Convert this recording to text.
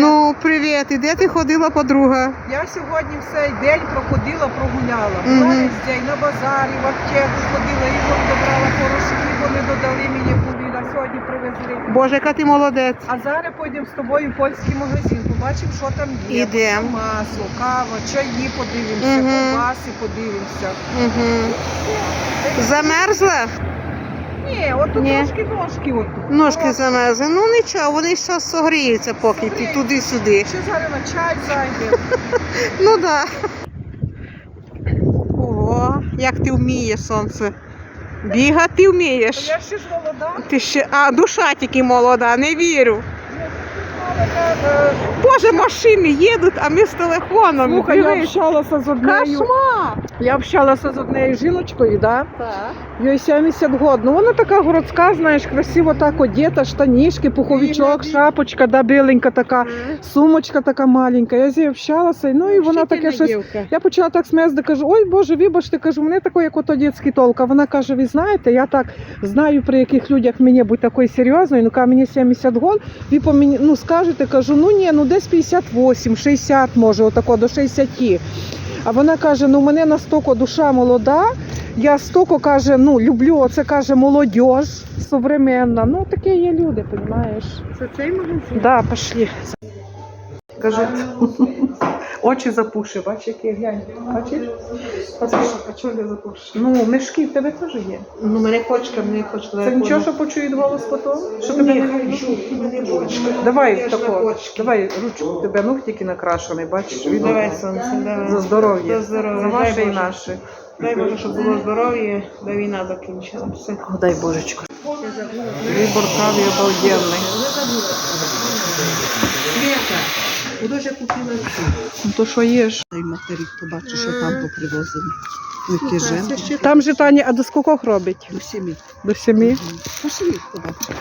Ну, привіт, і де ти ходила, подруга? Я сьогодні все день проходила, прогуляла. Мгм. Весь день на базарі, в аптеку ходила, і вон добрала порошки, вони додали мені були, сьогодні привезли. Боже, яка ти молодець. А зараз пойдемо з тобою в польський магазин, побачимо, що там є. Ідем. Масло, кава, чаї подивимося, Мгм. ковбаси подивимося. Угу. Замерзла? Ні, от тут Ні. трошки ножки отут. Ножки замерзли. Ну нічого, вони зараз согріються, поки ти туди-сюди. Ще зараз на чай зайде. Ну да. Ого, як ти вмієш, сонце. Бігати вмієш. Я ще ж молода. Ти ще. А, душа тільки молода, не вірю. Е, Боже, машини їдуть, а ми з телефоном. Слухай, я общалася з однею. Кошмар! Я общалася з однією жіночкою, да? Так. Їй 70 років. Ну вона така городська, знаєш, красиво так одета, штанішки, пуховичок, шапочка, да, біленька така, сумочка така маленька. Я з нею общалася, ну і вона таке щось. Я почала так смеяти, кажу, ой Боже, вибачте, кажу, мене таке, як ото дитячий толк. А вона каже, ви знаєте, я так знаю, при яких людях мені бути такою серйозною, ну ка мені 70 років, ви по мені, ну скажете, кажу, ну ні, ну десь 58, 60 може, отако, до 60. А вона каже, ну мене настільки душа молода, я стільки, каже, ну люблю, оце каже, молодь, современна. Ну таке є люди, розумієш. Це цей магазин? Да, пошли. Кажу, очі запуши, бачиш, які глянь. Бачиш? Ну, мешки в тебе теж є. Ну, мене кочка, мене кочка. Це нічого, що почують голос потім? Що тебе не. Давай тако, давай ручку, тебе ногтики накрашений, бачиш? Давай, сонце, давай. За здоров'я. За здоров'я, За ваше і наше. Дай Боже, щоб було здоров'я, да війна закінчилася. О, дай Божечко. Вибор каві обалденний. Ж я купила? Ну то що їш? Та й матері, побачу, що там попривозили. Ну, які жінки. Там же Таня, а до скількох робить? До сім'ї. До семи? Пошли, хто бачить.